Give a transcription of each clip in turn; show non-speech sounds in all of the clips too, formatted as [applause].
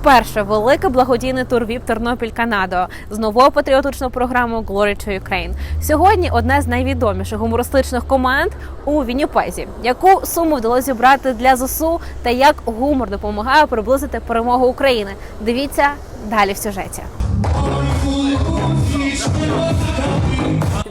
Вперше великий благодійний тур ВІП Тернопіль Канадо з новою патріотичною програмою Glory to Ukraine. Сьогодні одна з найвідоміших гумористичних команд у Вінніпезі. Яку суму вдалося зібрати для ЗСУ та як гумор допомагає приблизити перемогу України? Дивіться далі в сюжеті.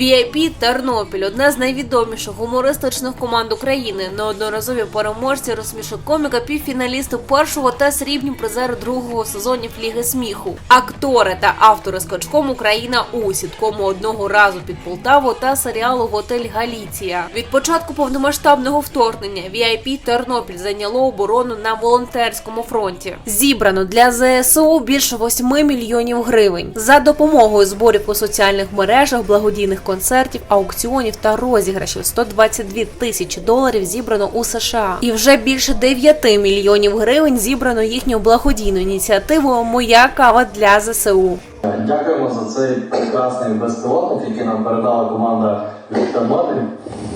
VIP Тернопіль одна з найвідоміших гумористичних команд України. Неодноразові переможці, розсмішок коміка, півфіналісти першого та срібні призери другого сезонів Ліги сміху, актори та автори скачком Україна у сіткому одного разу під Полтаву та серіалу Готель Галіція. Від початку повномасштабного вторгнення VIP Тернопіль зайняло оборону на волонтерському фронті. Зібрано для ЗСУ більше 8 мільйонів гривень за допомогою зборів у соціальних мережах, благодійних концертів, аукціонів та розіграшів 122 тисячі доларів зібрано у США, і вже більше 9 мільйонів гривень зібрано їхньою благодійною ініціативою Моя кава для ЗСУ. Дякуємо за цей прекрасний безпілотник, який нам передала команда від Тернопіль.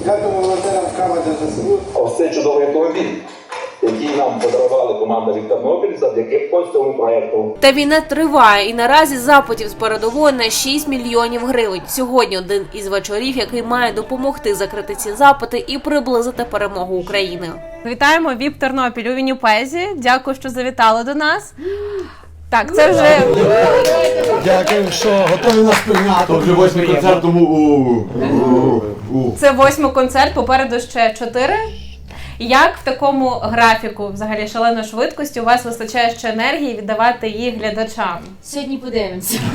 Дякуємо волонтерам кава для ЗСУ. Ось цей чудовий автомобіль, який нам подарували команда від Тернопіль завдяки ось цьому проекту. Та війна триває, і наразі запитів з передової на 6 мільйонів гривень. Сьогодні один із вечорів, який має допомогти закрити ці запити і приблизити перемогу України. Вітаємо ВІП Тернопіль у Вінніпезі. Дякую, що завітали до нас. Так, це вже Дякую, що готові нас прийняти. То вже восьмий концерт тому у, у, у. це восьмий концерт. Попереду ще чотири. Як в такому графіку, взагалі шаленої швидкості, у вас вистачає ще енергії віддавати їх глядачам? Сьогодні подивимося. [laughs]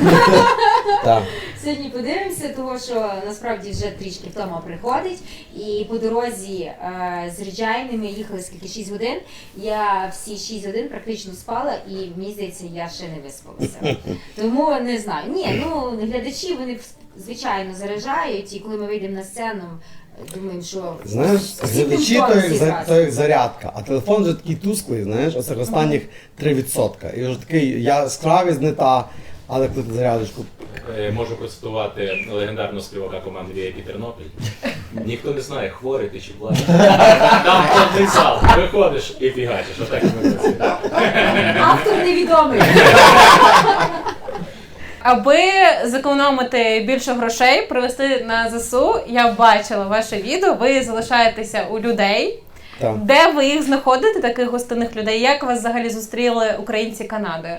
Так. Сьогодні подивимося, тому що насправді вже трішки втома приходить. І по дорозі е, з Реджайни ми їхали скільки 6 годин. Я всі 6 годин практично спала, і мені здається, я ще не виспалася. [laughs] Тому не знаю. Ні, ну глядачі вони звичайно заряджають, і коли ми вийдемо на сцену, думаємо, що Знаєш, глядачі то як, за- то як зарядка, а телефон вже такий тусклий, знаєш, оцих останніх 3%. І вже такий яскравість не та, але коли ти зарядочку. Е, Можу процитувати легендарного співака команди VIP Тернопіль. Ніхто не знає, хворий ти чи плачеш. Там повний зал. Виходиш і фігачиш. Отак ми працюємо. автор невідомий. Аби зекономити більше грошей, привезти на ЗСУ, я бачила ваше відео. Ви залишаєтеся у людей. Так. Де ви їх знаходите, таких гостинних людей? Як вас взагалі зустріли українці Канади?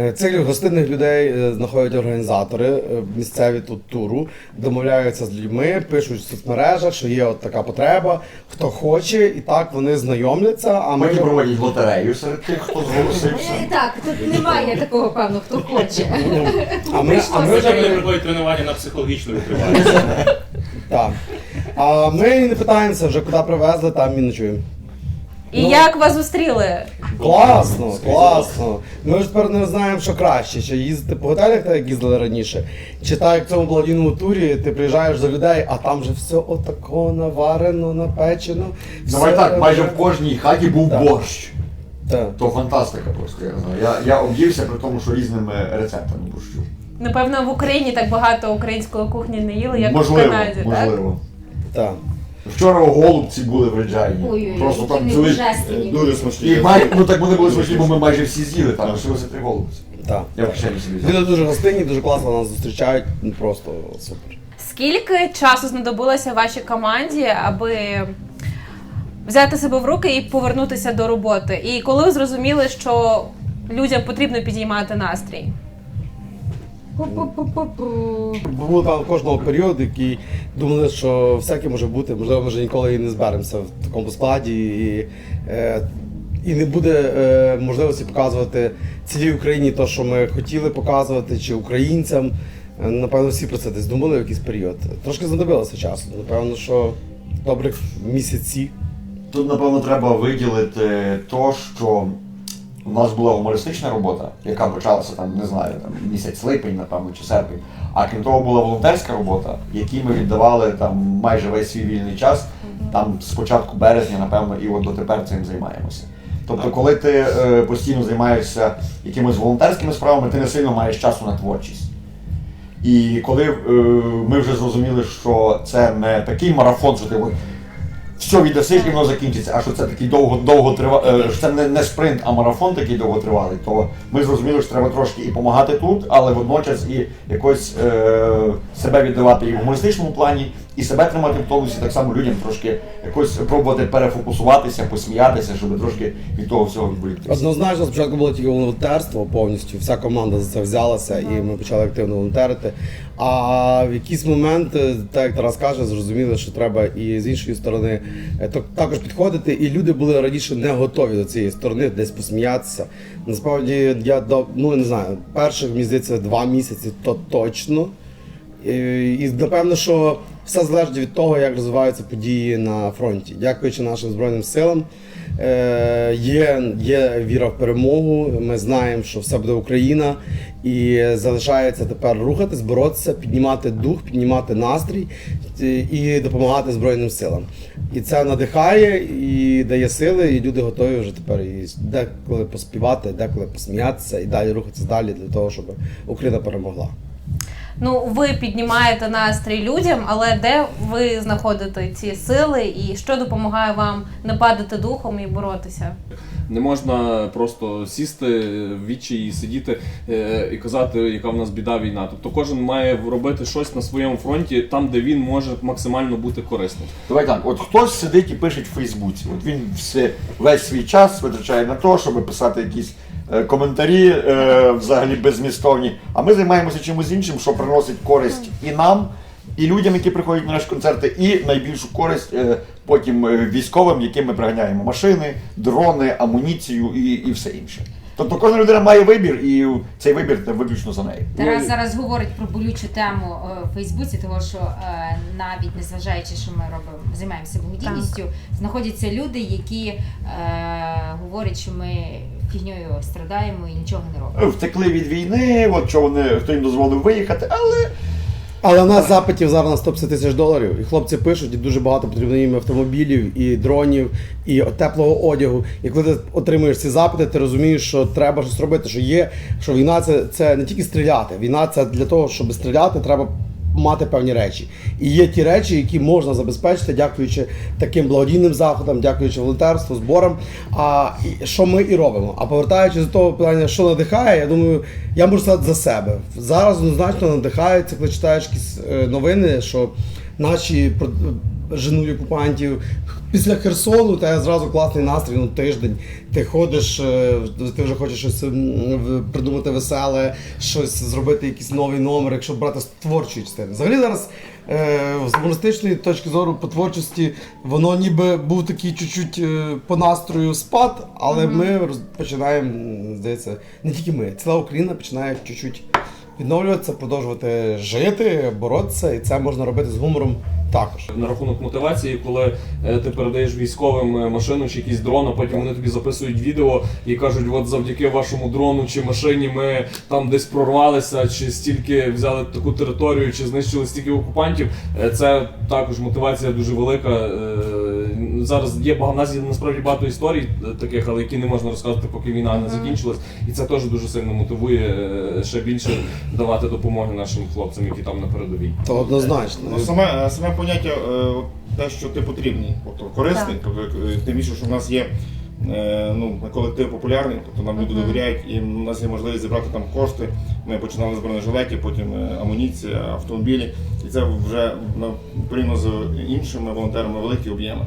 Е, Цих гостинних людей е, знаходять організатори е, місцеві тут туру, домовляються з людьми, пишуть в соцмережах, що є от така потреба, хто хоче, і так вони знайомляться. А ми Потім проводять лотерею серед тих, хто зголосився. Так, тут немає такого певно, хто хоче. а ми, а ми вже приходять тренування на психологічну витривалість. так. А ми не питаємося вже, куди привезли, там і ночуємо. І Ну. як вас зустріли? Класно, класно. Ми ж тепер не знаємо, що краще, чи їздити по готелях, так як їздили раніше, чи так як в цьому благодійному турі, ти приїжджаєш за людей, а там вже все отако наварено, напечено. Давай все- так, майже в кожній хаті був Так. борщ. Так. То фантастика просто, я знаю. Я, я об'ївся при тому, що різними рецептами борщу. Напевно, в Україні так багато української кухні не їли, як в можливо, Канаді, так? можливо. Так. Вчора голубці були в Реджайні. Ой-ой-ой, Просто які там вони божественні. дуже смачні. І май, ну так вони були смачні, бо ми майже всі з'їли, там лишилося три голубці. Так. Я в кишені собі взяв. Люди дуже гостинні, дуже класно нас зустрічають. Ну просто супер. Скільки часу знадобилося вашій команді, аби взяти себе в руки і повернутися до роботи? І коли ви зрозуміли, що людям потрібно підіймати настрій? Пу-пу-пу-пу-пу. Був там кожного періоду, який думали, що всяке може бути, можливо, ми вже ніколи і не зберемося в такому складі. І, е, і не буде е, можливості показувати цілій Україні те, що ми хотіли показувати, чи українцям. Е, Напевно, всі про це десь думали в якийсь період. Трошки знадобилося часу. Напевно, що добрих місяці. Тут, напевно, треба виділити то, що у нас була гумористична робота, яка почалася там, не знаю, там місяць липень, напевно, чи серпень. А крім того, була волонтерська робота, якій ми віддавали там майже весь свій вільний час. Там з початку березня, напевно, і от дотепер цим займаємося. Тобто, коли ти е, постійно займаєшся якимись волонтерськими справами, ти не сильно маєш часу на творчість. І коли е, ми вже зрозуміли, що це не такий марафон, що ти все віддасиш і воно закінчиться. А що це такий довго, довго трива, е, що це не, не спринт, а марафон такий довготривалий, то ми зрозуміли, що треба трошки і допомагати тут, але водночас і якось е, себе віддавати і в гумористичному плані, і себе тримати в тонусі, так само людям трошки якось пробувати перефокусуватися, посміятися, щоб трошки від того всього відволіктися. Однозначно, спочатку було тільки волонтерство повністю, вся команда за це взялася і ми почали активно волонтерити. А в якийсь момент, е, так як Тарас каже, зрозуміли, що треба і з іншої сторони е, також підходити. І люди були раніше не готові до цієї сторони, десь посміятися. Насправді, я до ну не знаю, перших мені два місяці то точно. І напевно, що все залежить від того, як розвиваються події на фронті. Дякуючи нашим збройним силам, е, є, є віра в перемогу. Ми знаємо, що все буде Україна, і залишається тепер рухатись, боротися, піднімати дух, піднімати настрій е, і допомагати збройним силам. І це надихає і дає сили, і люди готові вже тепер і деколи поспівати, деколи посміятися і далі рухатися далі для того, щоб Україна перемогла. Ну, ви піднімаєте настрій людям, але де ви знаходите ці сили і що допомагає вам не падати духом і боротися? Не можна просто сісти в вічі і сидіти е, і казати, яка в нас біда війна. Тобто кожен має робити щось на своєму фронті, там, де він може максимально бути корисним. Давай так, от хтось сидить і пише в Фейсбуці. От він все, весь свій час витрачає на те, щоб писати якісь коментарі е, взагалі беззмістовні. А ми займаємося чимось іншим, що приносить користь і нам, і людям, які приходять на наші концерти, і найбільшу користь е, потім е, військовим, яким ми приганяємо машини, дрони, амуніцію і, і все інше. Тобто кожна людина має вибір, і цей вибір це виключно за нею. Тарас зараз говорить про болючу тему е, в Фейсбуці, тому що е, навіть незважаючи, що ми робимо, займаємося благодійністю, знаходяться люди, які е, говорять, що ми фігньою страдаємо і нічого не робимо. Втекли від війни, от що вони хто їм дозволив виїхати, але Але у нас запитів зараз на 150 тисяч доларів, і хлопці пишуть, і дуже багато потрібно їм автомобілів, і дронів, і теплого одягу. І коли ти отримуєш ці запити, ти розумієш, що треба щось робити, що є, що війна це, це не тільки стріляти. Війна це для того, щоб стріляти, треба мати певні речі. І є ті речі, які можна забезпечити, дякуючи таким благодійним заходам, дякуючи волонтерству, зборам. А що ми і робимо. А повертаючись до того питання, що надихає, я думаю, я можу сказати за себе. Зараз однозначно надихається, коли читаєш якісь е, новини, що наші про- женуть окупантів. Після Херсону та зразу класний настрій, ну тиждень. Ти ходиш, е, ти вже хочеш щось придумати веселе, щось зробити, якийсь новий номер, якщо брати з творчої частини. Взагалі зараз е, з гумористичної точки зору по творчості, воно ніби був такий чуть-чуть е, по настрою спад, але ми роз- починаємо, здається, не тільки ми, ціла Україна починає чуть-чуть відновлюватися, продовжувати жити, боротися, і це можна робити з гумором також. На рахунок мотивації, коли е, ти передаєш військовим е, машину чи якийсь дрон, а потім вони тобі записують відео і кажуть, от завдяки вашому дрону чи машині ми там десь прорвалися, чи стільки взяли таку територію, чи знищили стільки окупантів. Е, Це також мотивація дуже велика. Е, Зараз є багато, в нас є насправді багато історій е, таких, але які не можна розказати, поки війна не закінчилась. І це теж дуже сильно мотивує е, ще більше давати допомоги нашим хлопцям, які там на передовій. То однозначно. Ну, саме, саме поняття е, те, що ти потрібний, тобто корисний, тобто, е, тим більше, що в нас є е, ну, колектив популярний, тобто нам люди довіряють, і в нас є можливість зібрати там кошти. Ми починали з бронежилетів, потім е, амуніція, автомобілі. І це вже на порівняно з іншими волонтерами великі об'єми.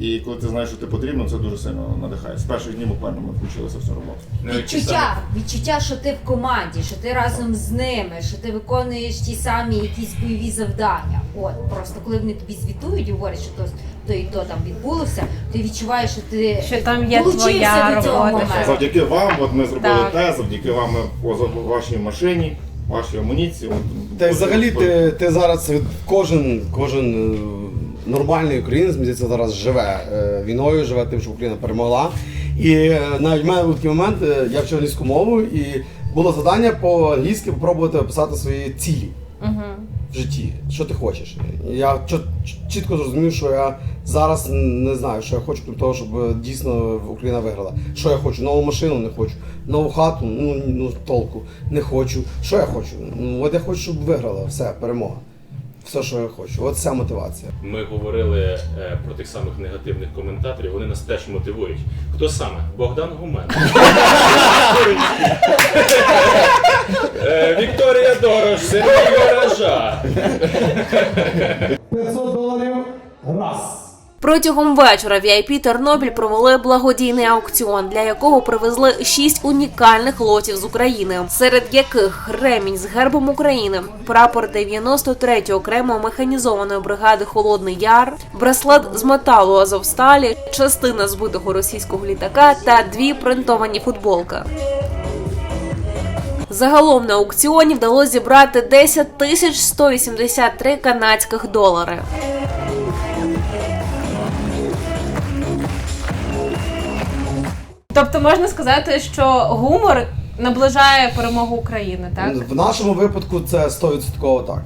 І коли ти знаєш, що ти потрібно, це дуже сильно надихає. З перших днів буквально ми включилися в цю роботу. Відчуття, відчуття, що ти в команді, що ти разом з ними, що ти виконуєш ті самі якісь бойові завдання. От просто коли вони тобі звітують і говорять, що то, то і то там відбулося, ти відчуваєш, що ти Що там є долучився твоя до цього робота. моменту. Завдяки вам, от ми зробили Так. те, завдяки вам ми по за- вашій машині, вашій амуніції. От, Та й взагалі ти, ти зараз від- кожен, кожен е, нормальний українець, мені здається, зараз живе е, війною, живе тим, що Україна перемогла. І е, навіть в мене був такий момент, е, я вчив англійську мову, і було завдання по-англійськи попробувати описати свої цілі Угу. в житті. Що ти хочеш? Я чітко зрозумів, що я зараз не знаю, що я хочу, крім того, щоб дійсно Україна виграла. Що я хочу? Нову машину не хочу, нову хату, ну, ну толку не хочу. Що я хочу? Ну, от я хочу, щоб виграла все, перемога. Все, що я хочу. От вся мотивація. Ми говорили е, про тих самих негативних коментаторів, вони нас теж мотивують. Хто саме? Богдан Гумен. Е, Вікторія Дорош, Сергій Ворожа. 500 доларів раз. Протягом вечора VIP Тернопіль провели благодійний аукціон, для якого привезли шість унікальних лотів з України, серед яких ремінь з гербом України, прапор 93-ї окремої механізованої бригади Холодний Яр, браслет з металу Азовсталі, частина збитого російського літака та дві принтовані футболки. Загалом на аукціоні вдалося зібрати 10 тисяч 183 канадських долари. Тобто можна сказати, що гумор наближає перемогу України, так? В нашому випадку це 100% так.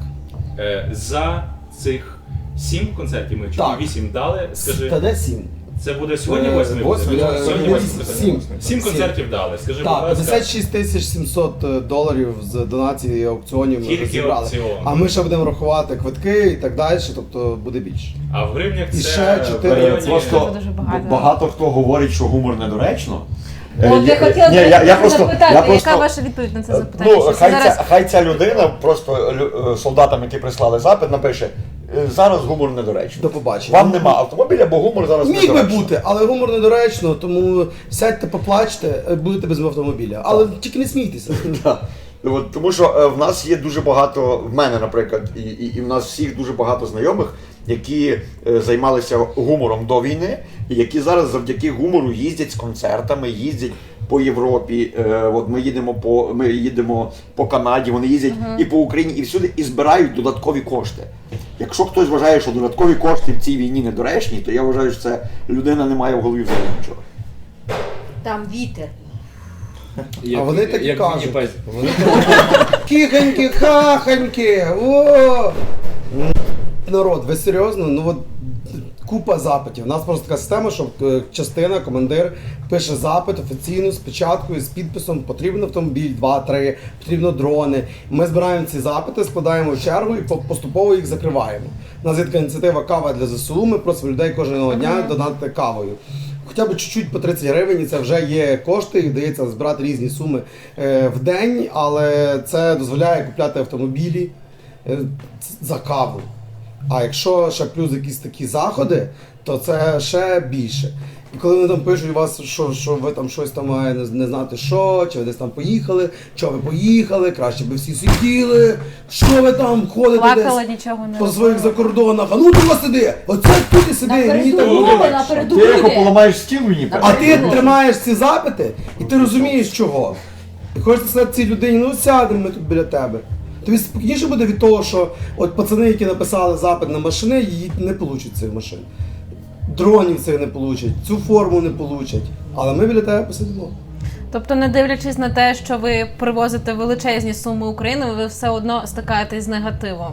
Е, За цих сім концертів ми чи Так. вісім дали. Скажи, Та де сім? Це буде сьогодні Е, восьмий? буде? восьмий, Сьогодні е, восьмий сім. концерт. Сім. Концертів дали. Скажи, будь Так, ласка, 56 тисяч 700 доларів з донації і аукціонів ми Тільки вже зібрали. аукціон. А ми ще будемо рахувати квитки і так далі, тобто буде більше. а в гривнях І це ще чотири. в районі- Просто Це дуже багато. багато хто говорить, що гумор недоречно. От Е, я є- хотіла ні, я, я просто, запитати, я просто, яка ваша відповідь на це запитання? Ну, Що хай, зараз ця, хай ця людина просто лю- е, солдатам, які прислали запит, напише: «Е, зараз гумор недоречний. До побачення. Вам нема автомобіля, бо гумор зараз Міг би недоречний. бути, але гумор недоречно, тому сядьте, поплачте, е, будете без автомобіля. Але тільки не смійтеся. [laughs] Ну, От, тому що е, в нас є дуже багато, в мене, наприклад, і, і, і в нас всіх дуже багато знайомих, які е, займалися гумором до війни, і які зараз завдяки гумору їздять з концертами, їздять по Європі. Е, от ми їдемо по ми їдемо по Канаді, вони їздять і по Україні, і всюди, і збирають додаткові кошти. Якщо хтось вважає, що додаткові кошти в цій війні недоречні, то я вважаю, що це людина не має в голові взагалі нічого. Там вітер. А вони так як кажуть. Вони кажуть, Кіхоньки, хахоньки, о! Народ, ви серйозно? Ну от купа запитів. У нас просто така система, що е, частина, командир пише запит офіційно з печаткою, з підписом, потрібен автомобіль, два-три, потрібно дрони. Ми збираємо ці запити, складаємо в чергу і по- поступово їх закриваємо. У нас є така ініціатива кава для ЗСУ. Ми просимо людей кожного дня донати кавою. Хоча б чуть-чуть по 30 гривень, і це вже є кошти, і вдається збирати різні суми е, в день, але це дозволяє купляти автомобілі е, за каву. А якщо ще плюс якісь такі заходи, то це ще більше. І коли вони там пишуть вас, що, що ви там щось там не, не знати що, чи ви десь там поїхали, що ви поїхали, краще би всі сиділи, що ви там ходите плакала, десь нічого не по своїх закордонах, а ну ти сиди, оце тут і сиди, мені так буде. напереду Ти його поламаєш стіл мені А ти тримаєш ці запити, і ти розумієш чого. І хочеш сказати цій людині, ну сядемо ми тут біля тебе. Тобі спокійніше буде від того, що от пацани, які написали запит на машини, її не получать цих машин. Дронів цих не получать, цю форму не получать. Але ми біля тебе посидимо. Тобто, не дивлячись на те, що ви привозите величезні суми України, ви все одно стикаєтесь з негативом.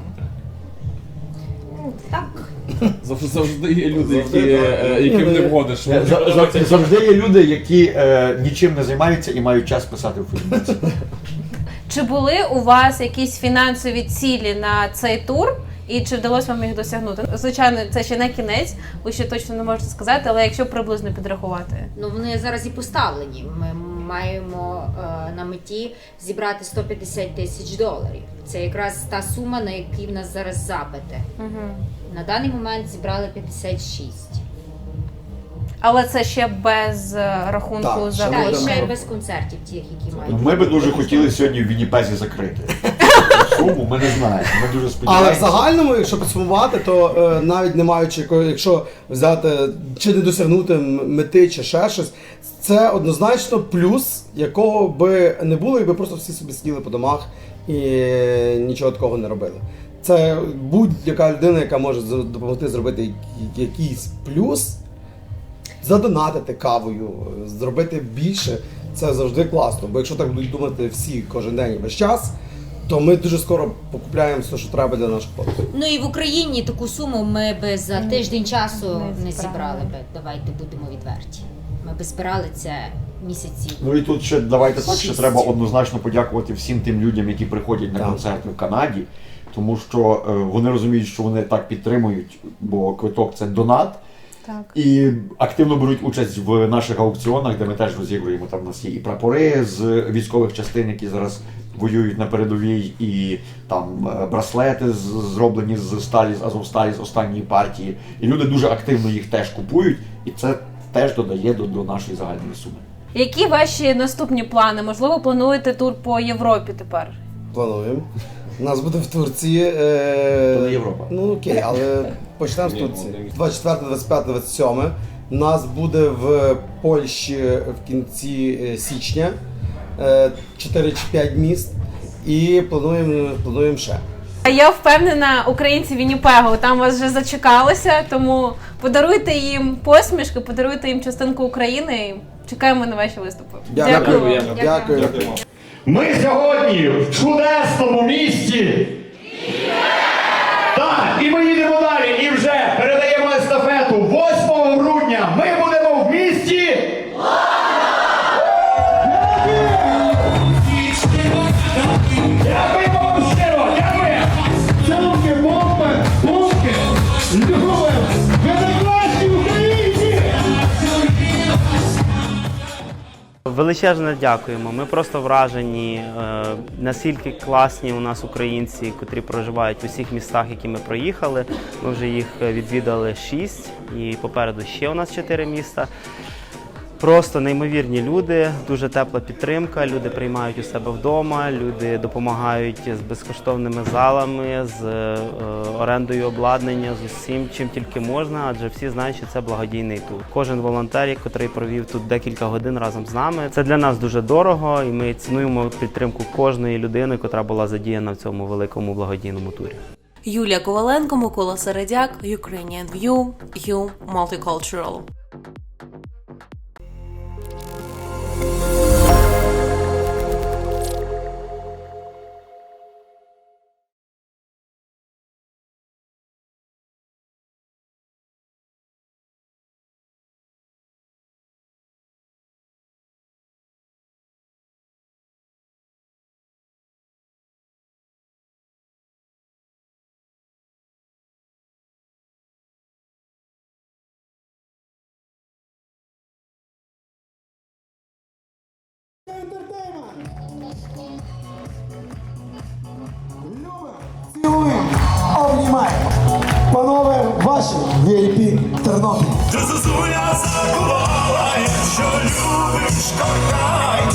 Так. [laughs] Завжди, завжди є люди, які, е, яким не ну, вгодиш. Е, за- за- Завжди є люди, які е, нічим не займаються і мають час писати в Фейсбуці. [laughs] Чи були у вас якісь фінансові цілі на цей тур? І чи вдалося вам їх досягнути? Звичайно, це ще не кінець, ви ще точно не можете сказати, але якщо приблизно підрахувати. Ну вони зараз і поставлені. Ми маємо е, на меті зібрати 150 тисяч доларів. Це якраз та сума, на якій в нас зараз запити. Угу. На даний момент зібрали 56. Але це ще без е, рахунку Так, за ще Так, і ще й без концертів, тих, які мають. Ми би дуже хотіли сьогодні в Вінніпезі закрити. [laughs] Суму ми не знаємо. Ми дуже Але в сподіваємося. загальному, якщо підсумувати, то е, навіть не маючи якої- якщо взяти чи не досягнути м- мети, чи ще щось, це однозначно плюс, якого би не було, якби просто всі собі сиділи по домах і нічого такого не робили. Це будь-яка людина, яка може з- допомогти зробити я- якийсь плюс, задонатити кавою, зробити більше, це завжди класно. Бо якщо так будуть думати всі кожен день і весь час, то ми дуже скоро покупляємо все, що треба для наших хлопців. Ну і в Україні таку суму ми би за тиждень часу не не зібрали. би. Давайте будемо відверті. Ми би збирали це місяці. Ну і тут ще давайте так, ще треба однозначно подякувати всім тим людям, які приходять на Так. концерти в Канаді. тому що е, вони розуміють, що вони так підтримують, бо квиток це донат. Так. І активно беруть участь в наших аукціонах, де ми теж розігруємо. Там у нас є і прапори з військових частин, які зараз воюють на передовій, і там е, браслети зроблені з сталі, з Азовсталі з останньої партії. І люди дуже активно їх теж купують, і це теж додає до, до нашої загальної суми. Які ваші наступні плани? Можливо, плануєте тур по Європі тепер? Плануємо. У нас буде в Турції. Е... То не Європа. Ну окей, але почнемо з Турції. дивіться. 24, 25, 27. Нас буде в Польщі в кінці е, січня е, 4 чи 5 міст. І плануємо, плануємо ще. А я впевнена, українці Вінніпегу там вас вже зачекалися, тому подаруйте їм посмішки, подаруйте їм частинку України. і Чекаємо на ваші виступи. Дякую. вам. Дякую. Дякуємо. Ми сьогодні в чудесному місті. І ми їдемо далі. І вже Величезне дякуємо. Ми просто вражені, е, наскільки класні у нас українці, котрі проживають в усіх містах, які ми проїхали. Ми вже їх е, відвідали шість, і попереду ще у нас чотири міста. Просто неймовірні люди, дуже тепла підтримка. Люди приймають у себе вдома, люди допомагають з безкоштовними залами, з е, орендою обладнання, з усім, чим тільки можна, адже всі знають, що це благодійний тур. Кожен волонтер, який провів тут декілька годин разом з нами, це для нас дуже дорого, і ми цінуємо підтримку кожної людини, яка була задіяна в цьому великому благодійному турі. Юлія Коваленко, Микола Середяк, Ukrainian View, You Multicultural. Цілуємо, обнімаємо. Панове, ваші VIP Тернопіль. Зозуля закувала, якщо любиш кохай,